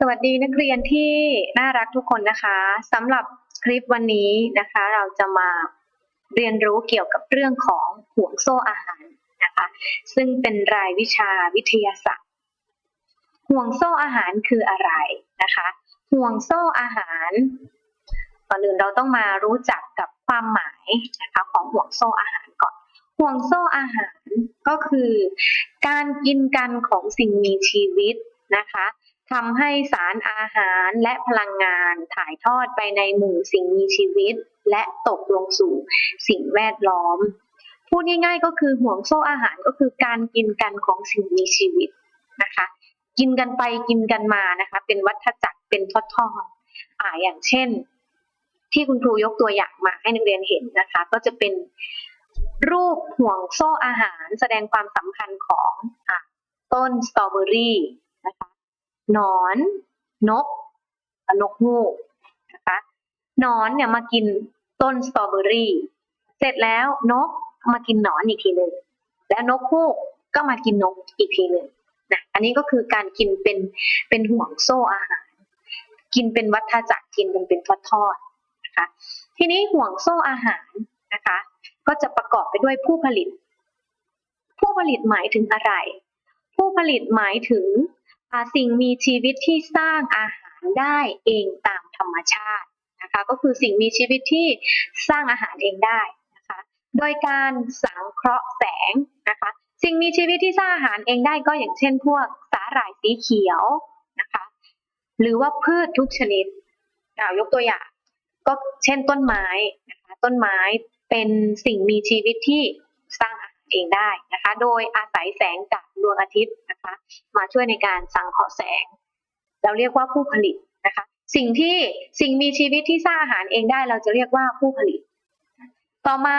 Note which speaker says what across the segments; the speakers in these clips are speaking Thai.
Speaker 1: สวัสดีนักเรียนที่น่ารักทุกคนนะคะสำหรับคลิปวันนี้นะคะ เราจะมาเรียนรู้เกี่ยวกับเรื่องของห่วงโซ่อาหารนะคะ ซึ่งเป็นรายวิชาวิทยาศาสตร์ ห่วงโซ่อาหารคืออะไรนะคะ ห่วงโซ่อาหารก่อนอื่นเราต้องมารู้จักกับความหมายนะคะของห่วงโซ่อาหารก่อน ห่วงโซ่อาหารก็คือ การกินกันของสิ่งมีชีวิตนะคะ ทำให้สารอาหารและพลังงานถ่ายทอดไปในหมู่สิ่งมีชีวิต และตกลงสู่สิ่งแวดล้อม พูดง่ายๆก็คือห่วงโซ่อาหารก็คือการกินกันของสิ่งมีชีวิตนะคะ กินกันไปกินกันมานะคะ เป็นวัฏจักรเป็นทอดๆอ่าอย่างเช่น ที่คุณครูยกตัวอย่างมาให้นักเรียนเห็นนะคะ ก็จะเป็นรูปห่วงโซ่อาหารแสดงความสัมพันธ์ของอต้นสตรอเบอรี่ นะคะหนอน นกนกฮูกนะคะหนอนเนี่ยมากินต้นสตรอเบอรี่ เสร็จแล้วนกมากินหนอนอีกทีหนึ่งแล้วนกฮูกก็มากินนกอีกทีหนึ่งนะอันนี้ก็คือการกินเป็นเป็นห่วงโซ่อาหาร กินเป็นวัฏจักรกินกันเป็นทอดๆนะคะทีนี้ห่วงโซ่อาหารนะคะ ก็จะประกอบไปด้วยผู้ผลิต ผู้ผลิตหมายถึงอะไร ผู้ผลิตหมายถึง สิ่งมีชีวิตที่สร้างอาหารได้เองตามธรรมชาตินะคะก็คือสิ่งมีชีวิตที่สร้างอาหารเองได้นะคะโดยการสังเคราะห์แสงนะคะสิ่งมีชีวิตที่สร้างอาหารเองได้ก็อย่างเช่น พวกสาหร่ายสีเขียวนะคะหรือว่าพืชทุกชนิดอ่ายกตัวอย่าง ก็เช่นต้นไม้นะคะต้นไม้เป็นสิ่งมีชีวิตที่สร้างอาหารเองได้นะคะโดยอาศัยแสงจากดวงอาทิตย์ มาช่วยในการสังเคราะห์แสง เราเรียกว่าผู้ผลิตนะคะ สิ่งที่สิ่งมีชีวิตที่สร้างอาหารเองได้เราจะเรียกว่าผู้ผลิต ต่อมา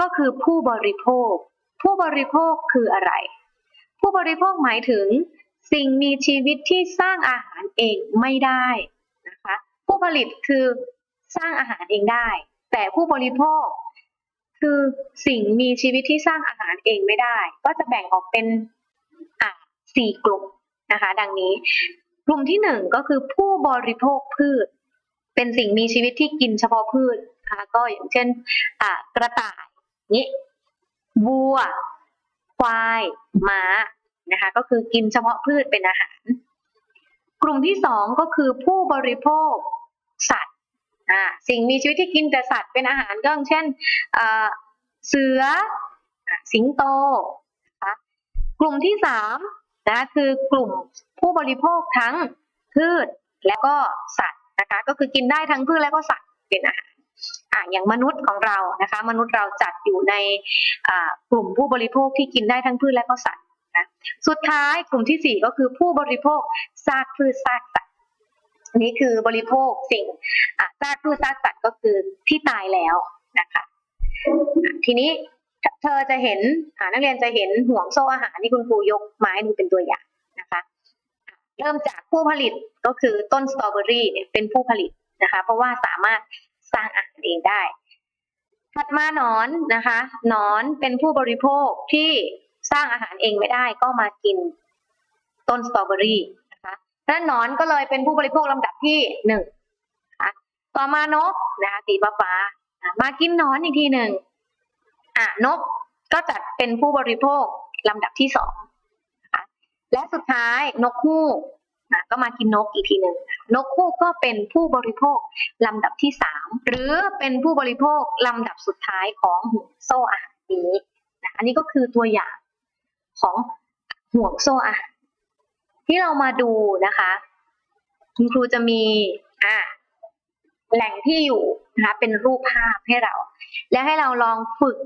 Speaker 1: ก็คือผู้บริโภค ผู้บริโภคคืออะไร ผู้บริโภคหมายถึง สิ่งมีชีวิตที่สร้างอาหารเองไม่ได้นะคะ ผู้ผลิตคือสร้างอาหารเองได้ แต่ผู้บริโภค คือสิ่งมีชีวิตที่สร้างอาหารเองไม่ได้ ก็จะแบ่งออกเป็นอะสี่กลุ่มนะคะ ดังนี้ กลุ่มที่หนึ่งก็คือผู้บริโภคพืช เป็นสิ่งมีชีวิตที่กินเฉพาะพืชนะคะก็อย่างเช่นอ่ากระต่ายนี้วัว ควายม้านะคะ ก็คือกินเฉพาะพืชเป็นอาหาร กลุ่มที่สองก็คือผู้บริโภคสัตว์ อ่าสิ่งมีชีวิตที่กินแต่สัตว์เป็นอาหารก็อย่างเช่นเสือสิงโตนะกลุ่มที่สามนะคือกลุ่มผู้บริโภคทั้งพืชและก็สัตว์นะคะก็คือกินได้ทั้งพืชและก็สัตว์เป็นอาหารอ่าอย่างมนุษย์ของเรานะคะ มนุษย์เราจัดอยู่ในกลุ่มผู้บริโภคที่กินได้ทั้งพืชและก็สัตว์นะสุดท้ายกลุ่มที่สี่ก็คือผู้บริโภคซากพืชซากสัตว์ อันนี้คือบริโภคสิ่งซากพืชซากสัตว์ก็คือที่ตายแล้วนะคะทีนี้เธอจะเห็นนักเรียนจะเห็นห่วงโซ่อาหารที่คุณครูยกมาให้ดูเป็นตัวอย่างนะคะเริ่มจากผู้ผลิตก็คือต้นสตรอเบอรี่เนี่ยเป็นผู้ผลิตนะคะเพราะว่าสามารถสร้างอาหารเองได้ถัดมานอนนะคะนอนเป็นผู้บริโภคที่สร้างอาหารเองไม่ได้ก็มากินต้นสตรอเบอรี่ นะคะและหนอนก็เลยเป็นผู้บริโภคลำดับที่หนึ่งต่อมานกนะคะสีฟ้าฟ้ามากินหนอนอีกทีหนึ่งอะนกก็จัดเป็นผู้บริโภคลำดับที่สองและสุดท้ายนกฮูกอะก็มากินนกอีกทีหนึ่งนกฮูกก็เป็นผู้บริโภคลำดับที่สามหรือเป็นผู้บริโภคลำดับสุดท้ายของห่วงโซ่อาหารนี้นะอันนี้ก็คือตัวอย่างของห่วงโซ่อาหาร ที่เรามาดูนะคะคุณครูจะมีอะแหล่งที่อยู่นะคะเป็นรูปภาพให้เรา และให้เราลองฝึก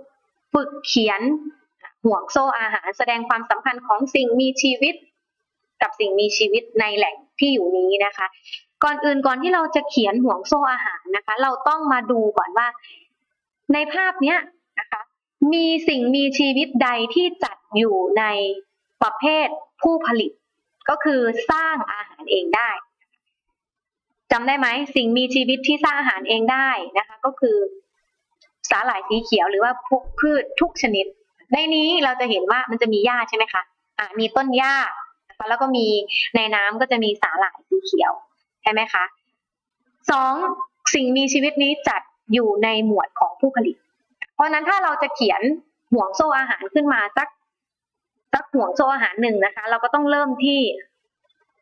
Speaker 1: ฝึกเขียนห่วงโซ่อาหารแสดงความสัมพันธ์ของสิ่งมีชีวิต กับสิ่งมีชีวิตในแหล่งที่อยู่นี้นะคะ ก่อนอื่นก่อนที่เราจะเขียนห่วงโซ่อาหารนะคะ เราต้องมาดูก่อนว่า ในภาพเนี้ยนะคะ มีสิ่งมีชีวิตใดที่จัดอยู่ในประเภทผู้ผลิต ก็คือสร้างอาหารเองได้จำได้ไหมสิ่งมีชีวิตที่สร้างอาหารเองได้นะคะ ก็คือสาหร่ายสีเขียวหรือว่าพวกพืชทุกชนิด ในนี้เราจะเห็นว่ามันจะมีหญ้าใช่ไหมคะอ่ามีต้นหญ้าแล้วก็มีในน้ำก็จะมีสาหร่ายสีเขียวใช่ไหมคะสองสิ่งมีชีวิตนี้จัดอยู่ในหมวดของผู้ผลิต เพราะนั้นถ้าเราจะเขียนห่วงโซ่อาหารขึ้นมาสัก สักห่วงโซ่อาหารหนึ่งนะคะ เราก็ต้องเริ่มที่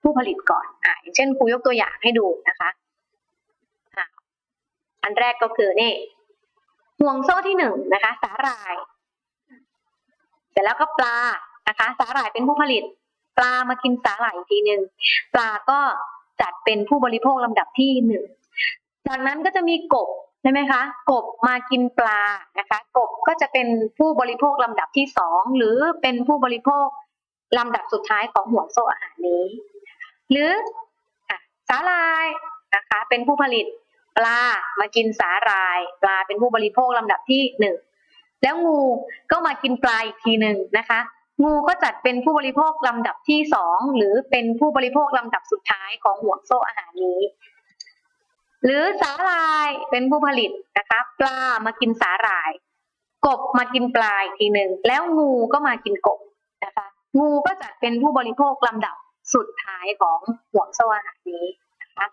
Speaker 1: ผู้ผลิตก่อนอ่าอย่างเช่นครูยกตัวอย่างให้ดูนะคะอันแรกก็คือนี่ห่วงโซ่ที่หนึ่งนะคะ สาหร่าย เสร็จแล้วก็ปลานะคะ สาหร่ายเป็นผู้ผลิต ปลามากินสาหร่ายอีกทีหนึ่งปลาก็จัดเป็นผู้บริโภคลำดับที่หนึ่งจากนั้นก็จะมีกบ ใช่ไหมคะ กบมากินปลานะคะ กบก็จะเป็นผู้บริโภคลำดับที่สองหรือเป็นผู้บริโภคลำดับสุดท้ายของห่วงโซ่อาหารนี้ หรือสาหร่ายนะคะ เป็นผู้ผลิตปลามากินสาหร่าย ปลาเป็นผู้บริโภคลำดับที่หนึ่งแล้วงูก็มากินปลาอีกทีหนึ่งนะคะ งูก็จัดเป็นผู้บริโภคลำดับที่สองหรือเป็นผู้บริโภคลำดับสุดท้ายของห่วงโซ่อาหารนี้ หรือสาหร่ายเป็นผู้ผลิตนะคะ ปลามากินสาหร่าย กบมากินปลาอีกทีหนึ่งแล้วงูก็มากินกบนะคะ งูก็จัดเป็นผู้บริโภคลำดับสุดท้ายของห่วงโซ่อาหารนี้นะคะ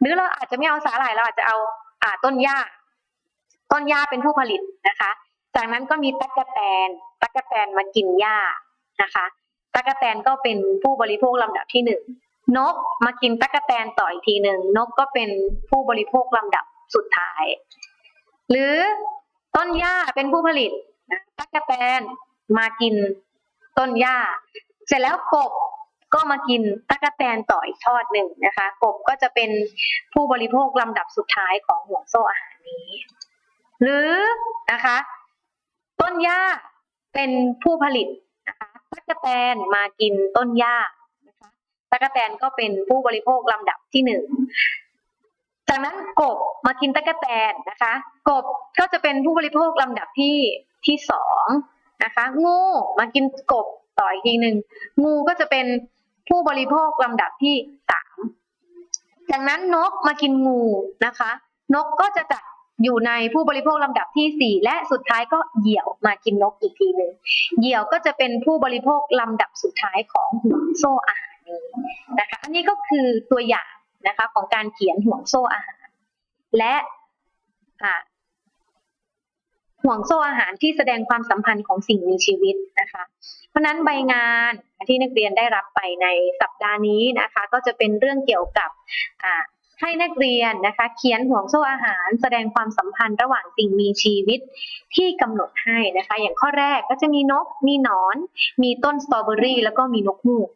Speaker 1: หรือเราอาจจะไม่เอาสาหร่ายเราอาจจะเอาอ่าต้นหญ้า ต้นหญ้าเป็นผู้ผลิตนะคะ จากนั้นก็มีตั๊กแตนตั๊กแตนมากินหญ้านะคะตั๊กแตนก็เป็นผู้บริโภคลำดับที่หนึ่ง นกมากินตั๊กแตนต่ออีกทีหนึ่งนกก็เป็นผู้บริโภคลำดับสุดท้าย หรือต้นหญ้าเป็นผู้ผลิตนะตั๊กแตนมากินต้นหญ้า เสร็จแล้วกบก็มากินตั๊กแตนต่ออีกทอดหนึ่งนะคะ กบก็จะเป็นผู้บริโภคลำดับสุดท้ายของห่วงโซ่อาหารนี้ หรือนะคะ ต้นหญ้าเป็นผู้ผลิตนะคะตั๊กแตนมากินต้นหญ้า นะคะแตนก็เป็นผู้บริโภคลำดับที่หนึ่งจากนั้นกบมากินตั๊กแตนนะคะ กบก็จะเป็นผู้บริโภคลำดับที่ที่สองนะคะ งูมากินกบต่ออีกทีหนึ่งงูก็จะเป็นผู้บริโภคลำดับที่สามจากนั้นนกมากินงูนะคะ นกก็จะจัดอยู่ในผู้บริโภคลำดับที่สี่และสุดท้ายก็เหยี่ยวมากินนกอีกทีหนึ่งเหยี่ยวก็จะเป็นผู้บริโภคลำดับสุดท้ายของห่วงโซ่อาหาร นี้นะคะ อันนี้ก็คือตัวอย่างนะคะของการเขียนห่วงโซ่อาหาร และอ่าห่วงโซ่อาหารที่แสดงความสัมพันธ์ของสิ่งมีชีวิตนะคะ เพราะนั้นใบงานที่นักเรียนได้รับไปในสัปดาห์นี้นะคะ ก็จะเป็นเรื่องเกี่ยวกับให้นักเรียนนะคะ เขียนห่วงโซ่อาหาร แสดงความสัมพันธ์ระหว่างสิ่งมีชีวิตที่กำหนดให้นะคะ อย่างข้อแรกก็จะมีนก มีหนอน มีต้นสตรอเบอรี่แล้วก็มีนกฮูก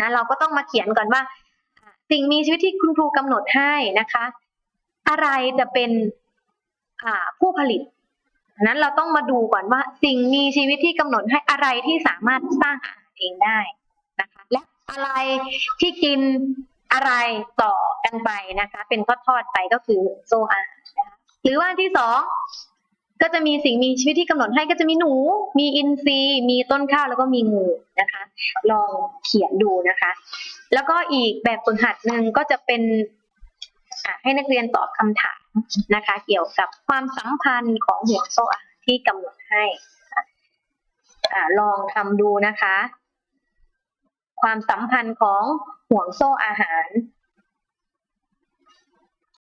Speaker 1: นะเราก็ต้องมาเขียนก่อนว่า สิ่งมีชีวิตที่คุณครูกำหนดให้นะคะ อะไรจะเป็นผู้ผลิตนั้นเราต้องมาดูก่อนว่าสิ่งมีชีวิตที่กำหนดให้อะไรที่สามารถสร้างอาหารเองได้นะคะ และอะไรที่กินอะไรต่อกันไปนะคะ เป็นทอดๆไปก็คือโซอาหารนะคะหรือว่าที่สอง ก็จะมีสิ่งมีชีวิตที่กำหนดให้ก็จะมีหนู มีอินทรีย์มีต้นข้าวแล้วก็มีงูนะคะ ลองเขียนดูนะคะ แล้วก็อีกแบบฝึกหัดหนึ่งก็จะเป็นให้นักเรียนตอบคำถามนะคะ เกี่ยวกับความสัมพันธ์ของห่วงโซ่อาหารที่กำหนดให้อะลองทำดูนะคะ ความสัมพันธ์ของห่วงโซ่อาหาร